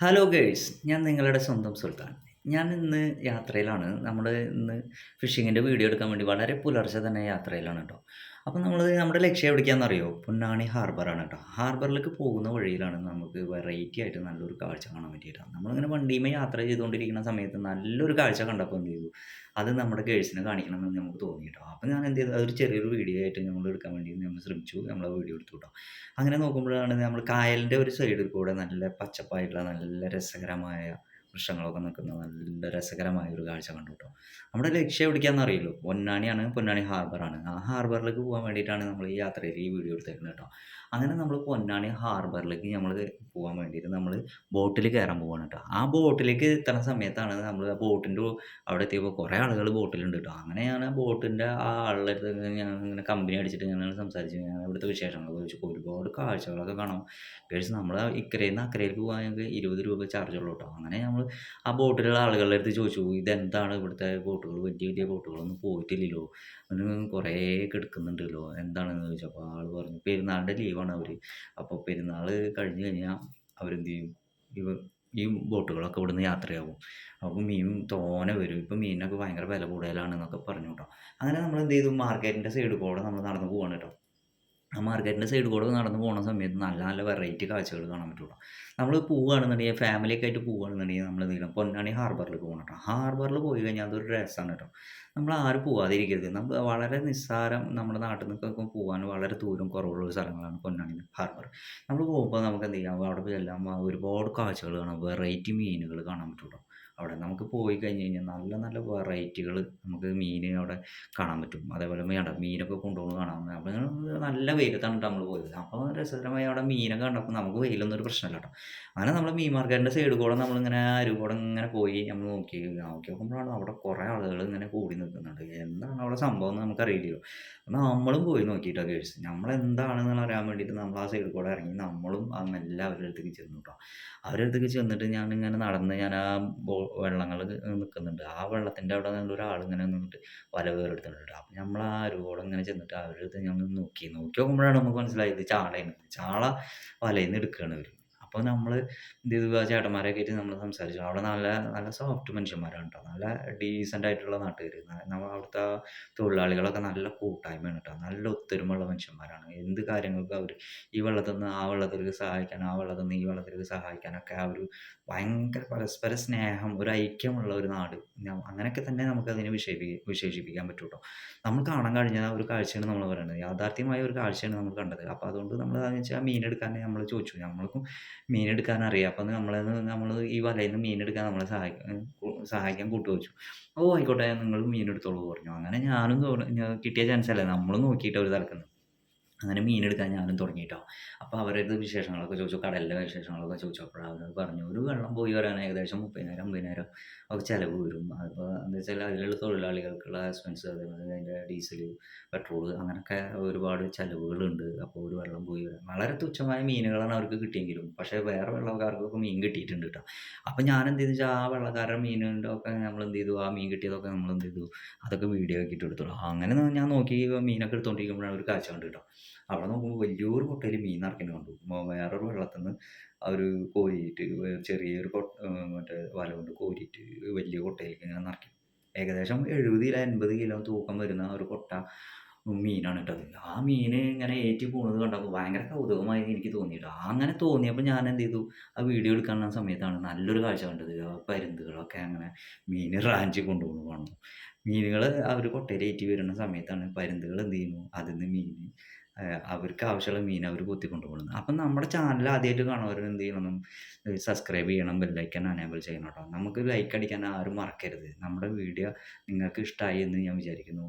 Hello girls ഞാൻ നിങ്ങളുടെ സ്വന്തം സുൽത്താൻ. ഞാൻ ഇന്ന് യാത്രയിലാണ്. നമ്മൾ ഇന്ന് ഫിഷിങ്ങിന്റെ വീഡിയോ എടുക്കാൻ വേണ്ടി വളരെ പുലർച്ചെ തന്നെ യാത്രയിലാണ് കേട്ടോ അപ്പോൾ നമ്മൾ നമ്മുടെ ലക്ഷ്യം എവിടേക്കാണെന്നറിയോ പൊന്നാണി ഹാർബറാണ് കേട്ടോ ഹാർബറിലേക്ക് പോകുന്ന വഴിയിലാണ് നമുക്ക് വെറൈറ്റി ആയിട്ട് നല്ലൊരു കാഴ്ച കാണാൻ പറ്റിയിട്ടാണ് നമ്മളിങ്ങനെ വണ്ടിയുമേ യാത്ര ചെയ്തുകൊണ്ടിരിക്കുന്ന സമയത്ത് നല്ലൊരു കാഴ്ച കണ്ടപ്പോൾ എന്ത് ചെയ്തു? അത് നമ്മുടെ ഗേൾസിനെ കാണിക്കണം എന്ന് നമുക്ക് തോന്നി കേട്ടോ അപ്പോൾ ഞാൻ എന്ത് ചെയ്തു? അതൊരു ചെറിയൊരു വീഡിയോ ആയിട്ട് നമ്മൾ എടുക്കാൻ വേണ്ടി നമ്മൾ ശ്രമിച്ചു. നമ്മൾ വീഡിയോ എടുത്തു കേട്ടോ അങ്ങനെ നോക്കുമ്പോഴാണ് നമ്മൾ കായലിന്റെ ഒരു സൈഡിൽ കൂടെ നല്ല പച്ചപ്പായിട്ടുള്ള നല്ല രസകരമായ വൃക്ഷങ്ങളൊക്കെ നിൽക്കുന്ന നല്ല രസകരമായ ഒരു കാഴ്ച കണ്ടു കേട്ടോ നമ്മുടെ ലക്ഷ്യം എവിടേക്കാണെന്ന് അറിയില്ലോ? പൊന്നാനിയാണ്. പൊന്നാനി ഹാർബറാണ് ആ ഹാർബറിലേക്ക് പോകാൻ വേണ്ടിയിട്ടാണ് നമ്മൾ ഈ യാത്രയിൽ ഈ വീഡിയോ എടുത്തേക്കുന്നത് കേട്ടോ. അങ്ങനെ നമ്മൾ പൊന്നാനി ഹാർബറിലേക്ക് നമ്മൾ പോകാൻ വേണ്ടിയിട്ട് നമ്മൾ ബോട്ടിൽ കയറാൻ പോവാണ് കേട്ടോ. ആ ബോട്ടിലേക്ക് എത്തുന്ന സമയത്താണ് നമ്മൾ ആ ബോട്ടിന്റെ അവിടെ എത്തിയപ്പോൾ കുറേ ആളുകൾ ബോട്ടിലുണ്ട് കേട്ടോ. അങ്ങനെ ഞാൻ ആ ബോട്ടിന്റെ ആ ആളുടെ അടുത്ത് ഞാൻ ഇങ്ങനെ കമ്പനി അടിച്ചിട്ട് ഞാൻ സംസാരിച്ച് ഞാൻ ഇവിടുത്തെ വിശേഷങ്ങളൊക്കെ ചോദിച്ചു. ഒരുപാട് കാഴ്ചകളൊക്കെ കാണാം. പേഴ്സ് നമ്മൾ ഇക്കരയിൽ നിന്ന് അക്കരയിലേക്ക് പോകാൻ ഞങ്ങൾക്ക് ഇരുപത് രൂപ ചാർജ് ഉള്ളൂ കേട്ടോ. അങ്ങനെ നമ്മൾ ആ ബോട്ടിലുള്ള ആളുകളുടെ അടുത്ത് ചോദിച്ചു ഇതെന്താണ് ഇവിടുത്തെ ബോട്ടുകൾ? വലിയ വലിയ ബോട്ടുകളൊന്നും പോയിട്ടില്ലല്ലോ. കുറേ കിടക്കുന്നുണ്ടല്ലോ. എന്താണെന്ന് ചോദിച്ചപ്പോൾ ആൾ പറഞ്ഞു പെരുന്നാളിന്റെ ലീവാണ് അവർ അപ്പോൾ പെരുന്നാൾ കഴിഞ്ഞ് കഴിഞ്ഞാൽ അവരെന്ത് ചെയ്യും ഇവ ഈ ബോട്ടുകളൊക്കെ ഇവിടുന്ന് യാത്രയാവും. അപ്പോൾ മീൻ തോനെ വരും. ഇപ്പം മീനിനൊക്കെ ഭയങ്കര വില കൂടുതലാണെന്നൊക്കെ പറഞ്ഞു കേട്ടോ. അങ്ങനെ നമ്മൾ എന്ത് ചെയ്തു മാർക്കറ്റിന്റെ സൈഡിൽ കൂടെ നമ്മൾ നടന്ന് പോവാണ് കേട്ടോ. ആ മാർക്കറ്റിന്റെ സൈഡ് കൂടെ നടന്ന് പോകുന്ന സമയത്ത് നല്ല നല്ല വെറൈറ്റി കാഴ്ചകൾ കാണാൻ പറ്റുള്ളൂ. നമ്മൾ പോവുകയാണെന്നുണ്ടെങ്കിൽ ഫാമിലിയൊക്കെ ആയിട്ട് പോവുകയാണെന്നുണ്ടെങ്കിൽ നമ്മൾ എന്തെങ്കിലും പൊന്നാണി ഹാർബറിൽ പോകണം കേട്ടോ. ഹാർബറിൽ പോയി കഴിഞ്ഞാൽ അതൊരു രസമാണ് കേട്ടോ. നമ്മൾ ആരും പോവാതിരിക്കരുത്. നമ്മൾ വളരെ നിസ്സാരം നമ്മുടെ നാട്ടിൽ നിന്നൊക്കെ പോകാൻ വളരെ ദൂരം കുറവുള്ള സ്ഥലങ്ങളാണ് പൊന്നാണി ഹാർബർ നമ്മൾ പോകുമ്പോൾ നമുക്ക് എന്ത് ചെയ്യാം? അവിടെ എല്ലാം ഒരുപാട് കാഴ്ചകൾ കാണാം. വെറൈറ്റി മീനുകൾ കാണാൻ പറ്റുള്ളൂ. അവിടെ നമുക്ക് പോയി കഴിഞ്ഞ് കഴിഞ്ഞാൽ നല്ല നല്ല വെറൈറ്റികൾ നമുക്ക് മീൻ അവിടെ കാണാൻ പറ്റും. അതേപോലെ മീനൊക്കെ കൊണ്ടുപോകുന്നത് കാണാൻ അപ്പോൾ നല്ല വെയിലത്താണ് നമ്മൾ പോയത്. അപ്പോൾ രസകരമായി അവിടെ മീനൊക്കെ കണ്ടപ്പോൾ നമുക്ക് വെയിലൊന്നും ഒരു പ്രശ്നമില്ല കേട്ടോ അങ്ങനെ നമ്മൾ മീൻ മാർക്കറ്റിന്റെ സൈഡ് കൂടെ നമ്മളിങ്ങനെ അരുകൂടെ ഇങ്ങനെ പോയി നമ്മൾ നോക്കി. നോക്കി നോക്കുമ്പോഴാണ് അവിടെ കുറേ ആളുകൾ ഇങ്ങനെ കൂടി നിൽക്കുന്നുണ്ട്. എന്താണ് അവിടെ സംഭവം എന്ന് നമുക്കറിയില്ലല്ലോ. നമ്മളും പോയി നോക്കിയിട്ടോ കേസ് നമ്മൾ എന്താണെന്ന് അറിയാൻ വേണ്ടിയിട്ട് നമ്മൾ ആ സൈഡ് കൂടെ ഇറങ്ങി നമ്മളും മെല്ലെ അവരുടെ അടുത്തേക്ക് ചെന്നു കേട്ടോ അവരുടെ അടുത്തേക്ക് ചെന്നിട്ട് ഞാൻ ഇങ്ങനെ നടന്ന് ഞാൻ ആ വെള്ളങ്ങൾ നിൽക്കുന്നുണ്ട്. ആ വെള്ളത്തിന്റെ അവിടെ നിന്നുള്ള ഒരാൾ ഇങ്ങനെ നിന്നിട്ട് വല വേറെടുത്തിട്ടുണ്ട് അപ്പോൾ നമ്മൾ ആ അരുവോളം ഇങ്ങനെ ചെന്നിട്ട് അവരുടെ അടുത്ത് ഞങ്ങൾ നോക്കി. നോക്കി നോക്കുമ്പോഴാണ് നമുക്ക് മനസ്സിലായത് ചാളയാണ് ചാള വലയിൽ നിന്ന് എടുക്കുകയാണ് അവർ അപ്പോൾ നമ്മൾ എന്ത് ചെയ്തു? ആ ചേട്ടന്മാരൊക്കെ ആയിട്ട് നമ്മൾ സംസാരിച്ചു. അവിടെ നല്ല നല്ല സോഫ്റ്റ് മനുഷ്യന്മാരാണ് കേട്ടോ നല്ല ഡീസന്റ് ആയിട്ടുള്ള നാട്ടുകാർ നമ്മൾ അവിടുത്തെ തൊഴിലാളികളൊക്കെ നല്ല കൂട്ടായ്മയാണ് കേട്ടോ നല്ല ഒത്തൊരുമുള്ള മനുഷ്യന്മാരാണ്. എന്ത് കാര്യങ്ങൾക്കും അവർ ഈ വെള്ളത്തിൽ നിന്ന് ആ വെള്ളത്തിലേക്ക് സഹായിക്കാൻ ആ വെള്ളത്തിൽ നിന്ന് ഈ വെള്ളത്തിലേക്ക് സഹായിക്കാനൊക്കെ ഒരു ഭയങ്കര പരസ്പര സ്നേഹം ഒരു ഐക്യമുള്ള ഒരു നാട്. അങ്ങനെയൊക്കെ തന്നെ നമുക്കതിനെ വിശേഷി വിശേഷിപ്പിക്കാൻ പറ്റും നമ്മൾ കാണാൻ കഴിഞ്ഞ ഒരു കാഴ്ചയാണ് നമ്മൾ പറയുന്നത്. യാഥാർത്ഥ്യമായ ഒരു കാഴ്ചയാണ് നമ്മൾ കണ്ടത്. അപ്പോൾ അതുകൊണ്ട് നമ്മൾ അതെന്ന് വെച്ചാൽ മീനെടുക്കാൻ നമ്മൾ ചോദിച്ചു. നമ്മൾക്കും മീനെടുക്കാൻ അറിയാം. അപ്പം നമ്മളെ നമ്മൾ ഈ വലയിൽ നിന്ന് മീനെടുക്കാൻ നമ്മളെ സഹായിക്കാൻ സഹായിക്കാൻ കൂട്ടുവച്ചു. ഓ ആയിക്കോട്ടെ നിങ്ങൾ മീനെടുത്തോളൂ പറഞ്ഞു. അങ്ങനെ ഞാനും കിട്ടിയ ചാൻസ് അല്ലേ? നമ്മളും നോക്കിയിട്ട് ഒരു തലക്കുന്നു അങ്ങനെ മീൻ മീനെടുക്കാൻ ഞാനും തുടങ്ങിയിട്ടോ അപ്പോൾ അവരുടെ വിശേഷങ്ങളൊക്കെ ചോദിച്ചു കടലിലെ വിശേഷങ്ങളൊക്കെ ചോദിച്ചപ്പോൾ അവർ പറഞ്ഞു ഒരു വെള്ളം പോയി വരാൻ ഏകദേശം മുപ്പതിനായിരം അമ്പതിനായിരം ഒക്കെ ചിലവ് വരും. അതിപ്പോൾ എന്താ വെച്ചാൽ അതിലുള്ള തൊഴിലാളികൾക്കുള്ള എക്സ്പെൻസ് അതേപോലെ അതിന്റെ ഡീസൽ പെട്രോൾ അങ്ങനെയൊക്കെ ഒരുപാട് ചിലവുകളുണ്ട്. അപ്പോൾ ഒരു വെള്ളം പോയി വരാൻ വളരെ തുച്ഛമായ മീനുകളാണ് അവർക്ക് കിട്ടിയെങ്കിലും പക്ഷേ വേറെ വെള്ളക്കാർക്കൊക്കെ മീൻ കിട്ടിയിട്ടുണ്ട് കേട്ടോ അപ്പോൾ ഞാൻ എന്ത് ചെയ്തു വെച്ചാൽ ആ വെള്ളക്കാരുടെ മീനുകളുടെ ഒക്കെ നമ്മൾ എന്ത് ചെയ്തു ആ മീൻ കിട്ടിയതൊക്കെ നമ്മൾ എന്ത് ചെയ്തു അതൊക്കെ വീഡിയോ ആക്കിയിട്ട് എടുത്തോളൂ അങ്ങനെ ഞാൻ നോക്കി മീനൊക്കെ എടുത്തുകൊണ്ടിരിക്കുമ്പോഴാണ് ഒരു കാഴ്ച കണ്ടു കേട്ടോ അവിടെ നോക്കുമ്പോൾ വലിയൊരു കൊട്ടയിൽ മീൻ നിറയ്ക്കുന്നത് കണ്ടു. വേറൊരു വെള്ളത്തിൽ നിന്ന് അവർ കോരിയിട്ട് ചെറിയൊരു കൊ മറ്റേ വല കൊണ്ട് കോരിയിട്ട് വലിയ കൊട്ടയിലേക്ക് ഇങ്ങനെ നിറയ്ക്കും ഏകദേശം എഴുപത് കിലോ അൻപത് കിലോ തൂക്കം വരുന്ന ഒരു കൊട്ട മീനാണ് കേട്ടോ ആ മീൻ ഇങ്ങനെ ഏറ്റി പോകുന്നത് കണ്ടപ്പോൾ ഭയങ്കര കൗതുകമായി എനിക്ക് തോന്നിയിട്ട്. അങ്ങനെ തോന്നിയപ്പോൾ ഞാൻ എന്ത് ചെയ്തു? ആ വീഡിയോ എടുക്കുന്ന സമയത്താണ് നല്ലൊരു കാഴ്ച കണ്ടത്. പരുന്തുകളൊക്കെ അങ്ങനെ മീൻ റാഞ്ചി കൊണ്ടുപോകുന്നു കാണുന്നു. മീനുകൾ അവർ കൊട്ടയിലേറ്റി വരുന്ന സമയത്താണ് പരുന്തുകൾ എന്ത് ചെയ്യുന്നു? അതിൽ നിന്ന് മീൻ അവർക്ക് ആവശ്യമുള്ള മീൻ അവർ കൊത്തിക്കൊണ്ട് പോകുന്നത് അപ്പം നമ്മുടെ ചാനൽ ആദ്യമായിട്ട് കാണുന്നവർ എന്ത് ചെയ്യണം? സബ്സ്ക്രൈബ് ചെയ്യണം ബെല്ലൈക്കൻ അനേബിൾ ചെയ്യണം കേട്ടോ നമുക്ക് ലൈക്ക് അടിക്കാൻ ആരും മറക്കരുത്. നമ്മുടെ വീഡിയോ നിങ്ങൾക്ക് ഇഷ്ടമായി എന്ന് ഞാൻ വിചാരിക്കുന്നു.